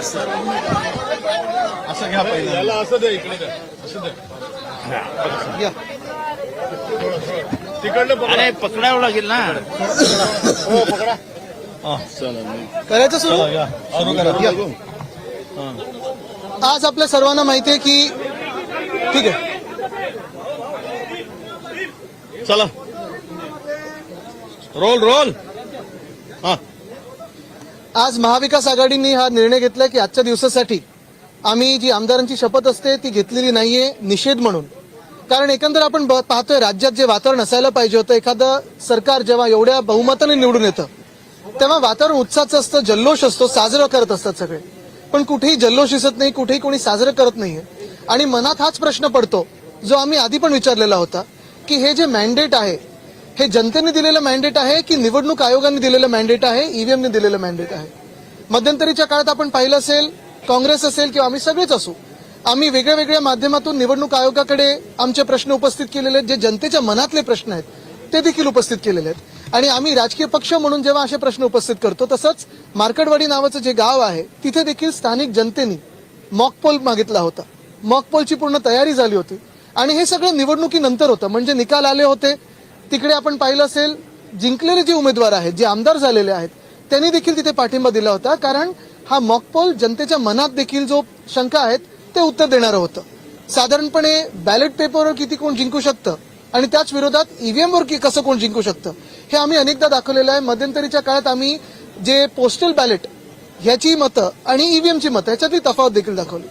असं. असं घ्या पहिलं. याला असं द्या इकडे द्या. असं द्या. अरे पकडावं लागेल ना. हो पकडा. हा. करायचं सुरू? करा. आज आपल्या सर्वांना माहिती आहे की ठीक आहे. चला. Roll roll. हा. आज महाविकास आघाडीने हा निर्णय घेतला की आजच्या दिवसासाठी आम्ही जी आमदारांची शपथ असते ती घेतलेली नाही आहे निषेध म्हणून. कारण एकंदर आपण ब- पाहतोय राज्यात जे वातावरण असायला पाहिजे होतं एखादं सरकार जेव्हा एवढ्या बहुमताने निवडून येतं तेव्हा वातावरण उत्साहाचं असतं जल्लोष असतो साजरं करत असतात सगळे. पण कुठेही जल्लोष दिसत नाही कुठेही कोणी साजरं करत नाहीये. आणि मनात हाच प्रश्न पडतो जो आम्ही आधी पण विचारलेला होता की हे जे मॅन्डेट आहे हे जनतेने दिलेलं मॅन्डेट आहे की निवडणूक आयोगाने दिलेलं मॅन्डेट आहे ईव्हीएमने दिलेलं मॅन्डेट आहे? मध्यंतरीच्या काळात आपण पाहिलं असेल काँग्रेस असेल किंवा आम्ही सगळेच असू आम्ही वेगळ्या वेगळ्या माध्यमातून निवडणूक आयोगाकडे आमचे प्रश्न उपस्थित केलेले आहेत जे जनतेच्या मनातले प्रश्न आहेत ते देखील उपस्थित केलेले आहेत. आणि आम्ही राजकीय पक्ष म्हणून जेव्हा असे प्रश्न उपस्थित करतो तसंच मार्कडवाडी नावाचं जे गाव आहे तिथे देखील स्थानिक जनतेने मॉकपोल मागितला होता. मॉकपोलची पूर्ण तयारी झाली होती. आणि हे सगळं निवडणुकीनंतर होतं म्हणजे निकाल आले होते तिकडे आपण पाहिलं असेल जिंकलेले जे उमेदवार आहेत जे आमदार झालेले आहेत त्यांनी देखील तिथे पाठिंबा दिला होता कारण हा मॉकपोल जनतेच्या मनात देखील जो शंका आहेत ते उत्तर देणारं होतं. साधारणपणे बॅलेट पेपरवर किती कोण जिंकू शकतं? आणि त्याच विरोधात ईव्हीएमवर की- कसं कोण जिंकू शकतं? हे आम्ही अनेकदा दाखवलेलं आहे. मध्यंतरीच्या काळात आम्ही जे पोस्टल बॅलेट ह्याची मतं आणि ईव्हीएमची मतं ह्याच्यातली तफावत देखील दाखवली.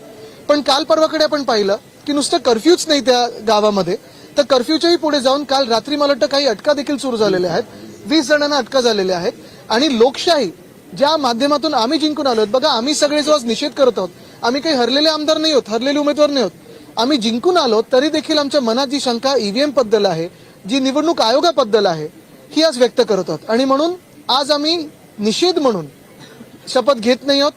पण काल परवाकडे आपण पाहिलं की नुसतं कर्फ्यूच नाही त्या गावामध्ये. तर कर्फ्यूच्याही पुढे जाऊन काल रात्री मला वाटतं काही अटका देखील सुरू झालेल्या आहेत. वीस जणांना अटका झालेल्या आहेत. आणि लोकशाही ज्या माध्यमातून आम्ही जिंकून आलो आहोत बघा आम्ही सगळे जो आज निषेध करत आहोत आम्ही काही हरलेले आमदार नाही आहोत हरलेले उमेदवार नाही आहोत. आम्ही जिंकून आलो तरी देखील आमच्या मनात जी शंका ईव्हीएमबद्दल आहे जी निवडणूक आयोगाबद्दल आहे ही आज व्यक्त करत आहोत. आणि म्हणून आज आम्ही निषेध म्हणून शपथ घेत नाही आहोत.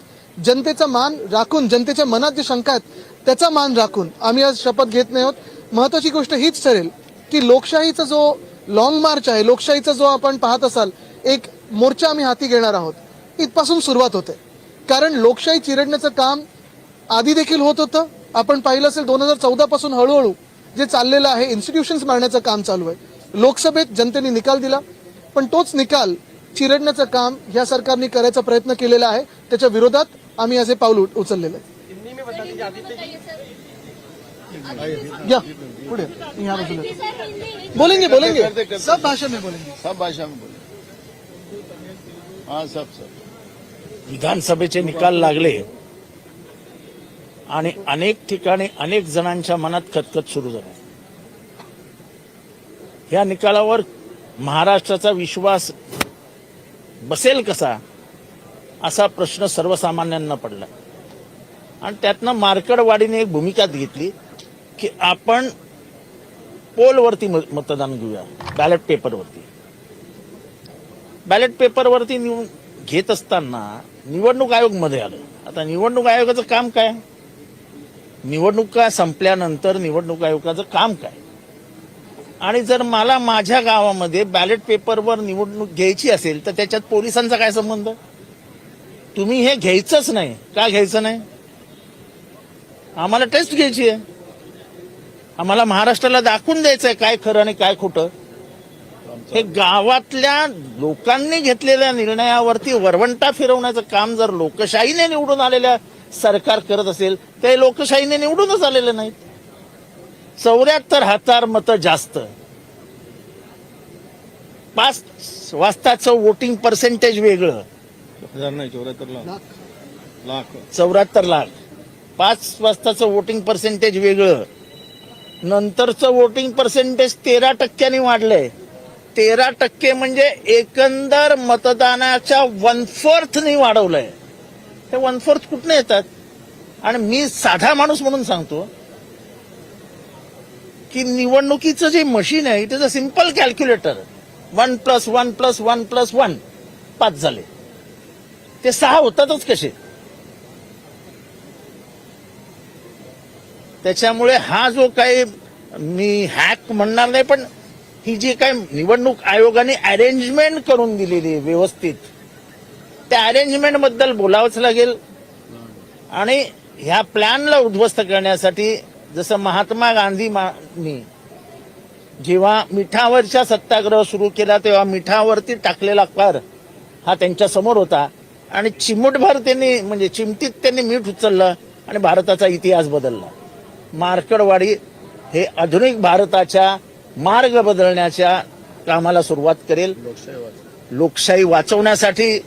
जनतेचा मान राखून जनतेच्या मनात जे शंका आहेत त्याचा मान राखून आम्ही आज शपथ घेत नाही आहोत. महत्त्वाची गोष्ट हीच ठरेल की लोकशाहीचा जो लॉंग मार्च आहे लोकशाहीचा जो आपण पाहत असाल एक मोर्चा आम्ही हाती घेणार आहोत. इथपासून सुरुवात होते. कारण लोकशाही चिरडण्याचं काम आधी देखील होत होतं. आपण पाहिलं असेल दोन हजार चौदापासून हळूहळू जे चाललेलं आहे इन्स्टिट्यूशन्स मारण्याचं काम चालू आहे. लोकसभेत जनतेने निकाल दिला. पण तोच निकाल चिरडण्याचं काम या सरकारने करायचा प्रयत्न केलेला आहे. त्याच्या विरोधात आम्ही असे पाऊल उचललेलं आहे. या पुढे. यहाँ बाजूला. बोलेंगे बोलेंगे. सब भाषा में बोलेंगे. सब भाषा में बोले हाँ सब सब. विधानसभेचे निकाल लागले आणि अनेक ठिकाणी अनेक जणांच्या मनात खतखत सुरू झाली. या निकालावर महाराष्ट्राचा विश्वास बसेल कसा असा प्रश्न सर्वसामान्यांना पडला. आणि त्यातनं मार्कडवाडीने एक भूमिका घेतली. की आपण पोलवरती मतदान घेऊया बॅलेट पेपरवरती बॅलेट पेपरवरती निवडून घेत असताना निवडणूक आयोगमध्ये आलं. आता निवडणूक आयोगाचं काम काय? निवडणुका संपल्यानंतर निवडणूक आयोगाचं काम काय? आणि जर मला माझ्या गावामध्ये बॅलेट पेपरवर निवडणूक घ्यायची असेल तर त्याच्यात पोलिसांचा काय संबंध? तुम्ही हे घ्यायचंच नाही. का घ्यायचं नाही? आम्हाला टेस्ट घ्यायची आहे. आम्हाला महाराष्ट्राला दाखवून द्यायचं आहे काय खरं आणि काय खोटं. हे गावातल्या लोकांनी घेतलेल्या निर्णयावरती वरवंटा फिरवण्याचं काम जर लोकशाहीने निवडून आलेल्या सरकार करत असेल ते लोकशाहीने निवडूनच आलेले नाहीत. चौऱ्याहत्तर हजार मतं जास्त. पाच वाजताचं वोटिंग पर्सेंटेज वेगळं. हजार नाही चौऱ्याहत्तर लाख. लाख. चौऱ्याहत्तर लाख. पाच वाजताचं वोटिंग पर्सेंटेज वेगळं. नंतरचं वोटिंग पर्सेंटेज तेरा टक्क्यांनी वाढलंय. तेरा टक्के म्हणजे एकंदर मतदानाच्या वन फोर्थनी वाढवलंय. ते वन फोर्थ कुठनं येतात? आणि मी साधा माणूस म्हणून सांगतो की निवडणुकीचं जे मशीन आहे it is a simple calculator one plus one plus one plus one पाच झाले. ते सहा होतातच कसे? त्याच्यामुळे हा जो काही मी हॅक म्हणणार नाही पण ही जी काही निवडणूक आयोगाने अरेंजमेंट करून दिलेली आहे व्यवस्थित त्या अरेंजमेंटबद्दल बोलावंच लागेल. आणि ह्या प्लॅनला उद्ध्वस्त करण्यासाठी जसं महात्मा गांधी जेव्हा मिठावरचा सत्याग्रह सुरू केला तेव्हा मिठावरती टाकलेला कर हा त्यांच्यासमोर होता. आणि चिमूटभर त्यांनी म्हणजे चिमटीत त्यांनी मीठ उचललं आणि भारताचा इतिहास बदलला. मार्कडवाडी हे आधुनिक भारताच्या मार्ग बदलण्याच्या कामाला सुरुवात करेल. लोकशाही वाचवण्यासाठी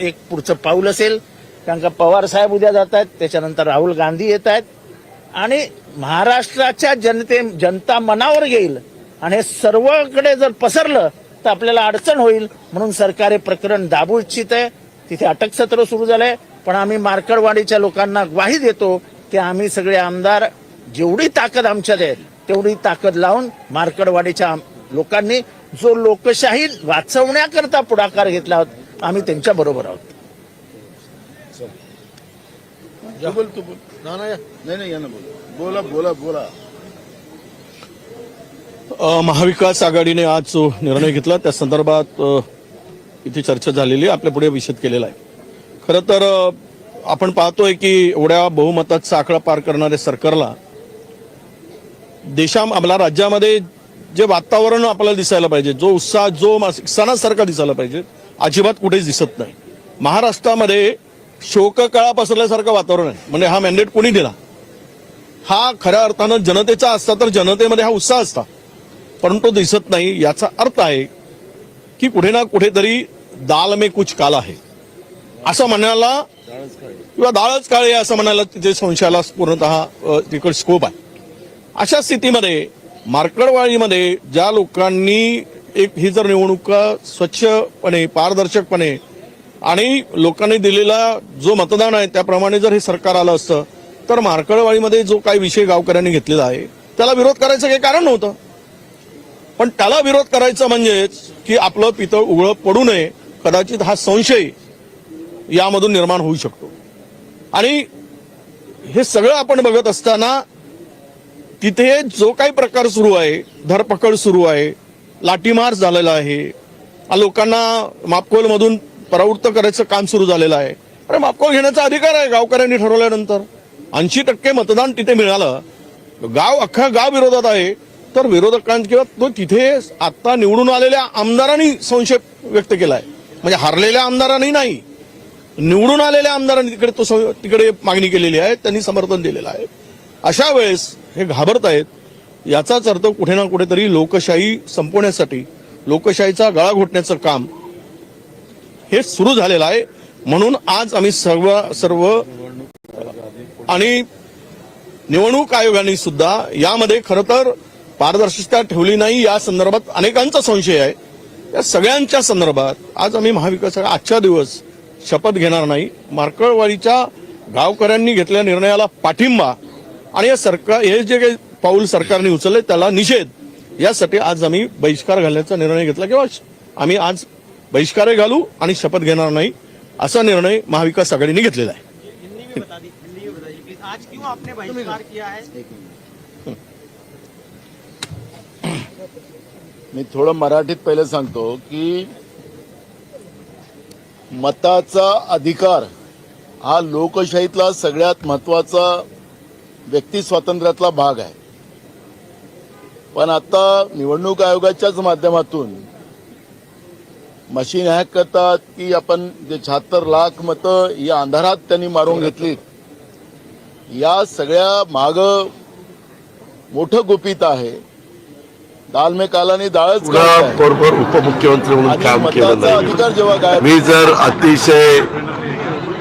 एक पुढचं पाऊल असेल. कारण का पवार साहेब उद्या जात आहेत त्याच्यानंतर राहुल गांधी येत आहेत. आणि महाराष्ट्राच्या जनते जनता मनावर घेईल. आणि हे सर्वकडे जर पसरलं तर आपल्याला अडचण होईल. म्हणून सरकार हे प्रकरण दाबू इच्छित आहे. तिथे अटक सत्र सुरू झालंय. पण आम्ही मार्कडवाडीच्या लोकांना ग्वाही देतो की आम्ही सगळे आमदार जेवढी ताकद आमच्यात आहे तेवढी ताकद लावून मार्कडवाडीच्या आम- लोकांनी जो लोकशाही वाचवण्याकरता पुढाकार घेतला आहोत आम्ही त्यांच्या बरोबर आहोत. तू बोल तू बोल नाही नाही या ना बोला. बोला बोला बोला. अ, महाविकास आघाडीने आज जो निर्णय घेतला त्या संदर्भात इथे चर्चा झालेली आहे. आपल्या पुढे विषद केलेला आहे. खरं तर आपण पाहतोय की एवढ्या बहुमताचा आकडा पार करणाऱ्या सरकारला देशा आपल्या राज्यामध्ये जे वातावरण आपल्याला दिसायला पाहिजे जो उत्साह जो मास- सणासारखा दिसायला पाहिजे अजिबात कुठेच दिसत नाही. महाराष्ट्रामध्ये शोककळा पसरल्यासारखं वातावरण आहे. म्हणजे हा मॅन्डेट कोणी दिला हा खऱ्या अर्थानं जनतेचा असता तर जनतेमध्ये हा उत्साह असता. परंतु तो दिसत नाही याचा अर्थ आहे की कुठे ना कुठेतरी दाल में कुछ काला आहे असं म्हणायला किंवा दाळच काळे आहे असं म्हणायला तिथे संशयाला पूर्णतः अ, तिकडे स्कोप आहे. अशा स्थितीमध्ये मार्कडवाळीमध्ये ज्या लोकांनी एक ही जर निवडणूक स्वच्छपणे पारदर्शकपणे आणि लोकांनी दिलेला जो मतदान आहे त्याप्रमाणे जर हे सरकार आलं असतं तर मार्कडवाळीमध्ये जो काही विषय गावकऱ्यांनी घेतलेला आहे त्याला विरोध करायचं काही कारण नव्हतं. पण त्याला विरोध करायचा म्हणजेच की आपलं पितळ उघडं पडू नये कदाचित हा संशय यामधून निर्माण होऊ शकतो. आणि हे सगळं आपण बघत असताना तिथे जो काही प्रकार सुरू आहे धरपकड सुरू आहे लाठीमार झालेला आहे लोकांना मापकोलमधून परावृत्त करायचं काम सुरू झालेलं आहे. अरे मापकोल घेण्याचा अधिकार आहे गावकऱ्यांनी ठरवल्यानंतर. ऐंशी टक्के मतदान तिथे मिळालं. गाव अख्खा गाव विरोधात आहे. तर विरोधकां किंवा तो तिथे आत्ता निवडून आलेल्या आमदारांनी संशय व्यक्त केला आहे म्हणजे हरलेल्या आमदारांनी नाही. निवडून आलेल्या आमदारांनी तिकडे तो सं- तिकडे मागणी केलेली आहे त्यांनी समर्थन दिलेलं आहे. अशा वेळेस हे घाबरत आहेत. याचाच अर्थ कुठे ना कुठेतरी लोकशाही संपवण्यासाठी लोकशाहीचा गळा घोटण्याचं काम हे सुरू झालेलं आहे. म्हणून आज आम्ही सर्व सर्व आणि निवडणूक आयोगाने सुद्धा यामध्ये खरं तर पारदर्शकता ठेवली नाही. या संदर्भात अनेकांचा संशय आहे. या सगळ्यांच्या संदर्भात आज आम्ही महाविकास आजच्या दिवस शपथ घेणार नाही. मार्कळवाडीच्या गावकऱ्यांनी घेतलेल्या निर्णयाला पाठिंबा आणि या सरकार हे जे काही पाऊल सरकारने उचलले त्याला निषेध. यासाठी आज आम्ही बहिष्कार घालण्याचा निर्णय घेतला किंवा आम्ही आज बहिष्कारही घालू आणि शपथ घेणार नाही असा निर्णय महाविकास आघाडीने घेतलेला आहे. हिंदी में बता दी हिंदी में बताइए कि आज क्यों आपने बहिष्कार किया है? मी थोडं मराठीत पहिले सांगतो की मताचा अधिकार हा लोकशाहीतला सगळ्यात महत्त्वाचा व्यक्ती स्वातंत्र्यातला भाग आहे. पण आता निवडणूक आयोगाच्याच माध्यमातून मशीन हॅक करतात की आपण जे शहात्तर लाख मतं या अंधारात त्यांनी मारून घेतलीत या सगळ्या माग मोठं गुपित आहे. दाल में कालाने आहे. बरोबर उपमुख्यमंत्री म्हणून काम केलं अधिकार जेव्हा मी जर अतिशय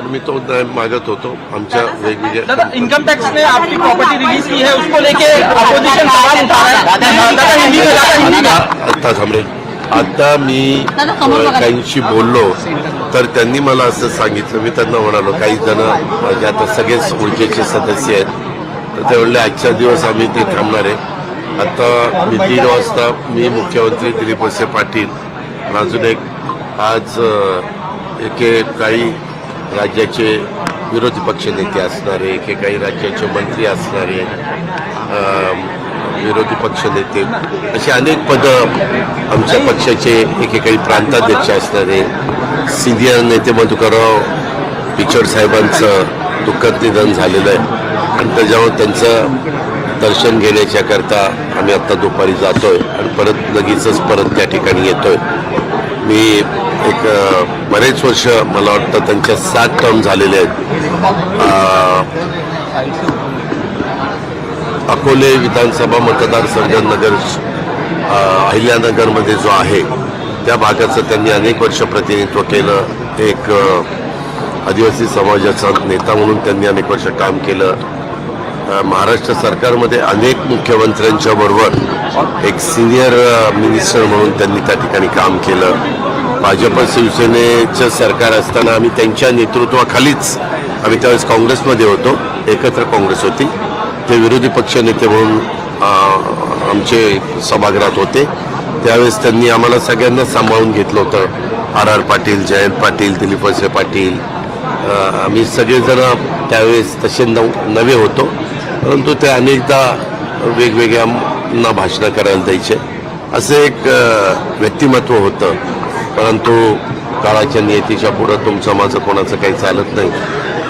आणि मी तो मागत होतो. आमच्या वेगवेगळ्या इनकम टैक्स ने आपकी प्रॉपर्टी रिलीज की है उसको लेके अपोजिशन सवाल उठा रहा है। आता थांबले. आता मी काहींशी बोललो तर त्यांनी मला असं सांगितलं. मी त्यांना म्हणालो काही जण माझे आता सगळेच ओळखीचे सदस्य आहेत. तर ते म्हणले आजच्या दिवस आम्ही ते थांबणार आहे. आता मी दीड वाजता मी मुख्यमंत्री दिलीप वळसे पाटील अजून एक आज एके काही राज्याचे विरोधी पक्ष नेते असणारे एके काही राज्याचे मंत्री असणारे विरोधी पक्षनेते असे अनेक पदं आमच्या पक्षाचे एकेकाळी प्रांताध्यक्ष असणारे सिनियर नेते मधुकरराव पिचड साहेबांचं दुःखद निधन झालेलं आहे. आणि त्याच्यावर त्यांचं दर्शन घेण्याच्याकरता आम्ही आत्ता दुपारी जातोय आणि परत लगेचच परत त्या ठिकाणी येतोय. मी एक बरेच वर्ष मला वाटतं त्यांच्या सात टर्म झालेले आहेत. अकोले विधानसभा मतदारसंघ नगर अहिल्यानगरमध्ये जो आहे त्या भागाचं त्यांनी अनेक वर्ष प्रतिनिधित्व केलं. एक आदिवासी समाजाचा नेता म्हणून त्यांनी अनेक वर्ष काम केलं. महाराष्ट्र सरकारमध्ये अनेक मुख्यमंत्र्यांच्या बरोबर एक सिनियर मिनिस्टर म्हणून त्यांनी त्या ठिकाणी काम केलं. भाजप शिवसेनेचं सरकार असताना आम्ही त्यांच्या नेतृत्वाखालीच आम्ही त्यावेळेस काँग्रेसमध्ये होतो एकत्र काँग्रेस होती. ते विरोधी पक्षनेते म्हणून आमचे सभागृहात होते. त्यावेळेस त्यांनी आम्हाला सगळ्यांना सांभाळून घेतलं होतं. R R Patil Jayant Patil Dilip Walse Patil. आम्ही सगळेजण त्यावेळेस तसे नव नवे होतो. परंतु ते अनेकदा वेगवेगळ्या भाषणं करायला द्यायचे. असं एक व्यक्तिमत्व होतं. परंतु काळाच्या नियतीच्या पुढं तुमचं माझं कोणाचं काही चालत नाही.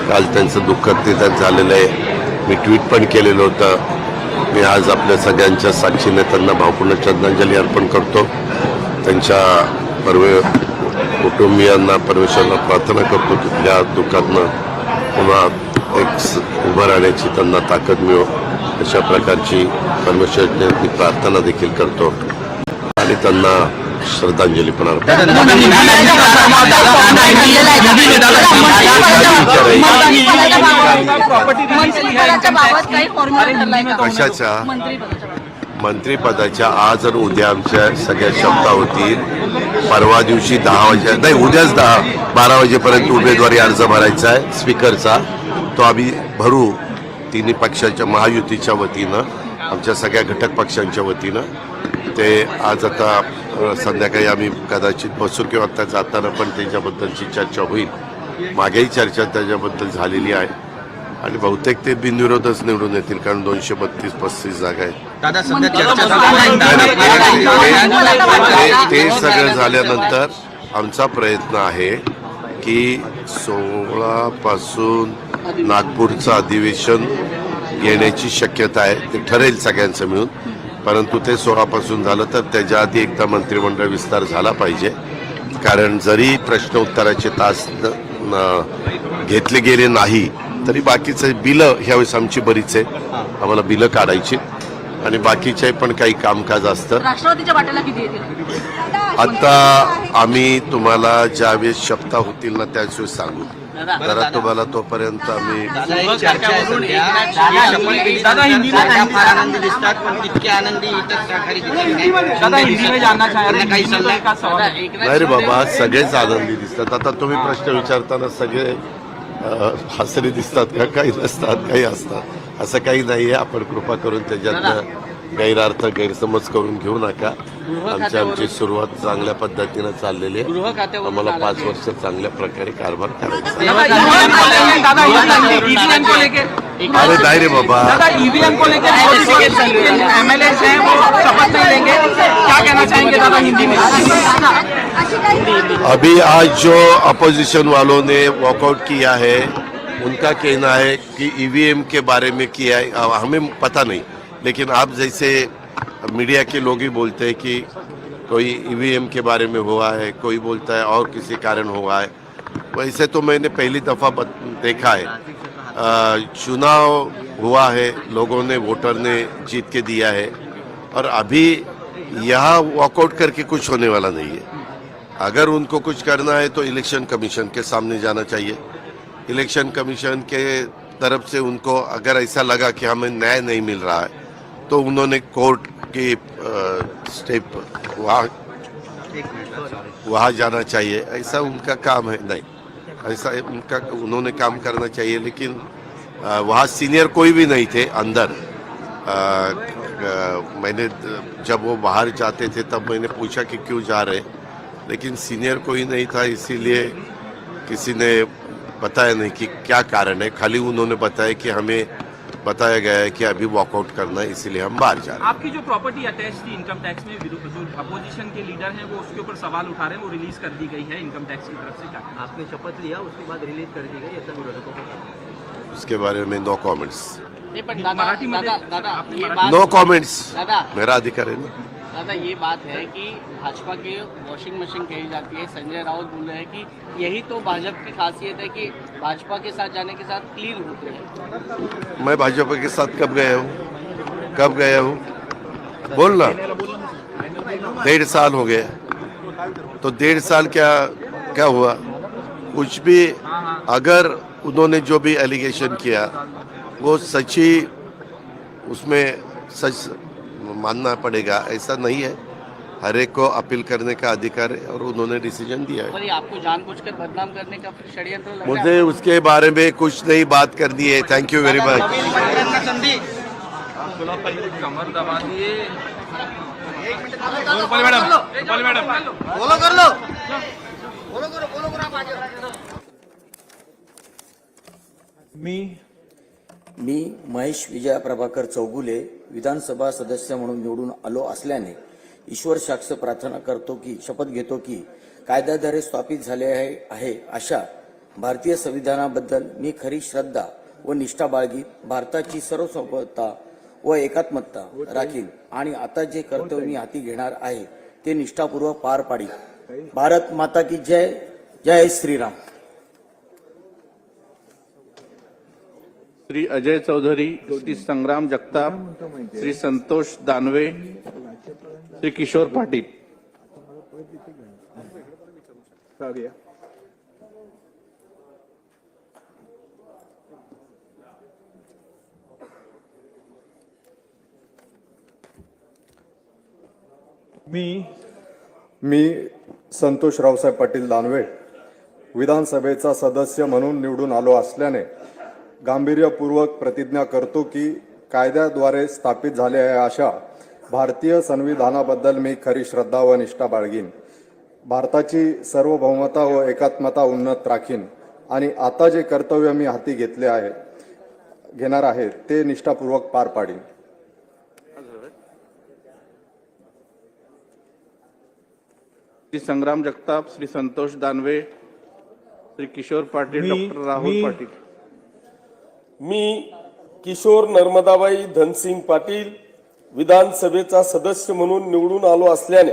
काल त्यांचं दुःख तिथं झालेलं आहे. मी ट्विट पण केलेलं होतं. मी आज आपल्या सगळ्यांच्या साक्षीने त्यांना भावपूर्ण श्रद्धांजली अर्पण करतो. त्यांच्या परवे कुटुंबियांना परमेश्वरांना प्रार्थना करतो. तिथल्या दुःखातनं पुन्हा एक उभं राहण्याची त्यांना ताकद मिळो अशा प्रकारची परमेश्वरने मी प्रार्थना देखील करतो. आणि त्यांना श्रद्धांजली पण कशाच्या मंत्रिपदाच्या आज आणि उद्या आमच्या सगळ्या शब्दा होतील परवा दिवशी दहा वाजे नाही उद्याच दहा बारा वाजेपर्यंत उमेदवारी अर्ज भरायचा आहे स्पीकरचा. तो आम्ही भरू तिन्ही पक्षाच्या महायुतीच्या वतीनं आमच्या सगळ्या घटक पक्षांच्या वतीनं. ते आज आता संध्याकाळी आम्ही कदाचित बसू किंवा आता जाताना पण त्याच्याबद्दलची चर्चा होईल. मागेही चर्चा त्याच्याबद्दल झालेली आहे. आणि बहुतेक ते बिनविरोधच निवडून येतील कारण दोनशे बत्तीस पस्तीस जागा आहेत. दादा सध्या चर्चा ते- सगळं झाल्यानंतर आमचा प्रयत्न आहे की सोळा पासून नागपूरचं अधिवेशन घेण्याची शक्यता आहे ते ठरेल सगळ्यांचं मिळून. परंतु ते सोळापासून झालं तर त्याच्या आधी एकदा मंत्रिमंडळ विस्तार झाला पाहिजे. कारण जरी प्रश्न उत्तराचे तास घेतले गेले नाही तरी बाकीचे बिलं ह्यावेळेस आमची बरीच आहे. आम्हाला बिलं काढायची. आणि बाकीचे पण काही कामकाज असतं. आता आम्ही तुम्हाला ज्यावेळेस शब्द होतील ना त्याच वेळेस सांगू. जरा तुम्हाला तोपर्यंत आम्ही आहे नाही. दादा हिंदी में जानना चाह काही सल्ला नाही रे बाबा सगळेच आनंदी दिसतात. आता तुम्ही प्रश्न विचारताना सगळे हसरे दिसतात का? काही नसतात काही असतात. असं काही नाहीये. आपण कृपा करून त्याच्यातनं गैरार्थ गैरसमज करून घेऊ नका. आमची आमची सुरुवात चांगल्या पद्धतीनं चाललेली आहे. आम्हाला पाच वर्ष चांगल्या प्रकारे कारभार करायचा आहे. दादा ईवीएम को? लेके अरे रे बाबा. दादा ईवीएम को? लेके एमएलए हैं वो शपथ नहीं लेंगे. क्या कहना चाहेंगे दादा हिंदी में? अभी आज जो अपोजिशन वालों ने वॉकआउट किया है उनका कहना है कि ईवीएम के बारे में किया है हमें पता नहीं। लेकिन आप जैसे मीडिया के लोग ही बोलते हैं कि कोई ईवीएम के बारे में हुआ है, कोई बोलता है और किसी कारण हुआ है। वैसे तो मैंने पहली दफ़ा देखा है। चुनाव हुआ है, लोगों ने, वोटर ने जीत के दिया है। और अभी यहाँ वॉकआउट करके कुछ होने वाला नहीं है। अगर उनको कुछ करना है तो इलेक्शन कमीशन के सामने जाना चाहिए। इलेक्शन कमीशन के तरफ़ से उनको अगर ऐसा लगा कि हमें न्याय नहीं मिल रहा है तो उन्होंने कोर्ट की स्टेप वहाँ वहाँ जाना चाहिए। ऐसा उनका काम है नहीं। ऐसा उनका उन्होंने काम करना चाहिए लेकिन वहाँ सीनियर कोई भी नहीं थे अंदर। अ, अ, मैंने जब वो बाहर जाते थे तब मैंने पूछा कि क्यों जा रहे। लेकिन सीनियर कोई नहीं था इसीलिए किसी ने बताया नहीं कि क्या कारण है। खाली उन्होंने बताया कि हमें बताया गया है कि अभी वॉकआउट करना है इसीलिए हम बाहर जा रहे हैं। आपकी जो प्रॉपर्टी अटैच थी इनकम टैक्स में जो अपोजिशन के लीडर हैं वो उसके ऊपर सवाल उठा रहे हैं वो रिलीज़ कर दी गई है इनकम टैक्स की तरफ़ से क्या? आपने शपथ लिया उसके बाद रिलीज़ कर दी गई ऐसा विरोधकों को उसके बारे में नो कमेंट्स नो कॉमेंट्स मेरा अधिकार है ना? दादा, ये बात है कि भाजपा की वॉशिंग मशीन कही जाती है, संजय राउत बोल रहे हैं कि यही तो भाजपा की खासियत है कि भाजपा के साथ जाने के साथ क्लीन होते हैं। मैं भाजपा के साथ कब गया हूँ? कब गया हूँ? बोल ना। डेढ़ साल हो गया। तो डेढ़ साल क्या क्या हुआ? कुछ भी अगर उन्होंने जो भी एलिगेशन किया, वो सच्ची उसमें सच मानना पड़ेगा ऐसा नहीं है। हर एक को अपील करने का अधिकार है और उन्होंने डिसीज़न दिया है। आपको जानबूझकर बदनाम करने का फिर षड्यंत्र लग मुझे उसके बारे में कुछ नहीं बात करनी है। थैंक यू वेरी मच संधी कमर दबा दिए। Madam madam. बोलो कर लो। मी महेश विजया प्रभाकर चौगुले विधानसभा सदस्य म्हणून निवडून आलो असल्याने ईश्वर साक्ष प्रार्थना करतो की शपथ घेतो की कायद्याद्वारे स्थापित झाले आहे आहे अशा भारतीय संविधानाबद्दल मी खरी श्रद्धा व निष्ठा बाळगी भारताची सर्वसंपत्ता व एकात्मता राखीन. आणि आता जे कर्तव्य मी हाती घेणार आहे ते निष्ठापूर्वक पार पाडी भारत माता की जय जय श्रीराम. श्री अजय चौधरी श्री संग्राम जगताप श्री संतोष दानवे श्री किशोर पाटील. मी मी संतोष रावसाहेब पाटील दानवे विधानसभेचा सदस्य म्हणून निवडून आलो असल्याने गांभीर्यपूर्वक प्रतिज्ञा करतो की कायद्याद्वारे स्थापित झाले आहे अशा भारतीय संविधानाबद्दल मी खरी श्रद्धा व निष्ठा बाळगीन. भारताची सार्वभौमता व एकात्मता उन्नत राखीन. आणि आता जे कर्तव्य मी हाती घेतले आहे घेणार आहे ते निष्ठापूर्वक पार पाडीन. श्री संग्राम जगताप श्री संतोष दानवे श्री किशोर पाटील डॉक्टर राहुल पाटील. मी किशोर नर्मदाबाई धनसिंग पाटील विधानसभेचा सदस्य म्हणून निवडून आलो असल्याने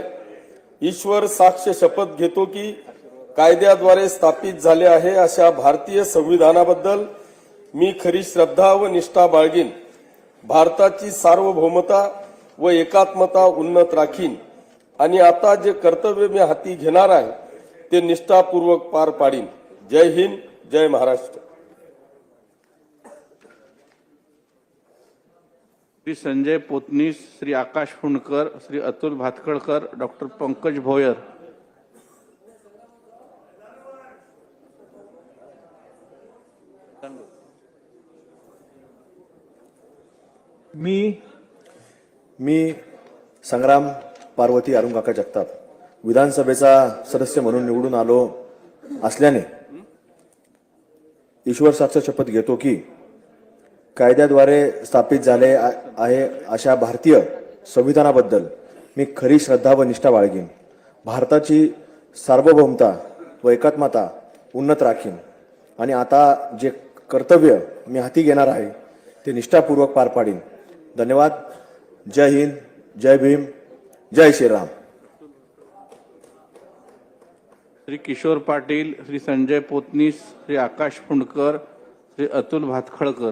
ईश्वर साक्ष शपथ घेतो की कायद्याद्वारे स्थापित झाले आहे अशा भारतीय संविधानाबद्दल मी खरी श्रद्धा व निष्ठा बाळगीन. भारताची सार्वभौमता व एकात्मता उन्नत राखीन. आणि आता जे कर्तव्य मी हाती घेणार आहे ते निष्ठापूर्वक पार पाडीन. जय हिंद जय महाराष्ट्र. श्री संजय पोतनीस श्री आकाश फुंडकर श्री अतुल भातखळकर डॉक्टर पंकज भोयर. मी मी संग्राम पार्वती अरुणकाका जगताप. विधानसभेचा सदस्य म्हणून निवडून आलो असल्याने ईश्वर साक्ष शपथ घेतो की कायद्याद्वारे स्थापित झाले आ- आहे अशा भारतीय संविधानाबद्दल मी खरी श्रद्धा व निष्ठा बाळगीन. भारताची सार्वभौमता व एकात्मता उन्नत राखीन. आणि आता जे कर्तव्य मी हाती घेणार आहे ते निष्ठापूर्वक पार पाडीन. धन्यवाद. जय हिंद. जय भीम. जय श्रीराम. श्री किशोर पाटील श्री संजय पोतनीस श्री आकाश फुंडकर श्री अतुल भातखळकर.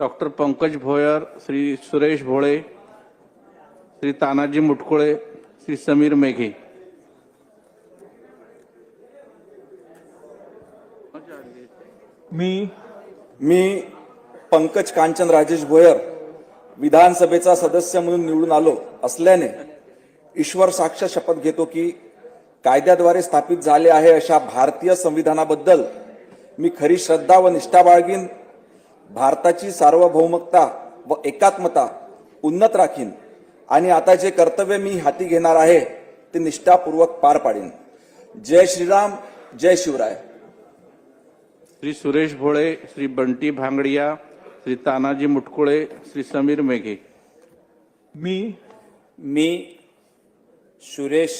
डॉक्टर पंकज भोयर श्री सुरेश भोळे श्री तानाजी मुटकुळे श्री समीर मेघे. मी मी पंकज कांचन राजेश भोयर विधानसभेचा सदस्य म्हणून निवडून आलो असल्याने ईश्वर साक्ष शपथ घेतो की कायद्याद्वारे स्थापित झाले आहे अशा भारतीय संविधानाबद्दल मी खरी श्रद्धा व निष्ठा बाळगीन. भारताची सार्वभौमकता व एकात्मता उन्नत राखीन. आणि आता जे कर्तव्य मी हाती घेणार आहे ते निष्ठापूर्वक पार पाडीन. जय श्रीराम जय शिवराय. श्री सुरेश भोळे श्री बंटी भांगडिया श्री तानाजी मुटकुळे श्री समीर मेघे. मी मी सुरेश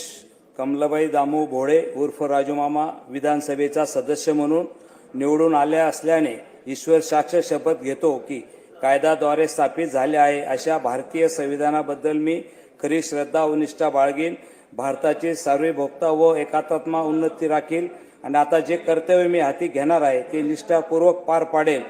कमलाबाई दामू भोळे उर्फ राजूमामा विधानसभेचा सदस्य म्हणून निवडून आल्या असल्याने ईश्वर साक्ष शपथ घेतो की कायद्याद्वारे स्थापित झाले आहे. अशा भारतीय संविधानाबद्दल मी खरी श्रद्धा व निष्ठा बाळगीन. भारताची सार्वभौमता व एकात्मा उन्नती राखील आणि आता जे कर्तव्य मी हाती घेणार आहे ते निष्ठापूर्वक पार पाडेल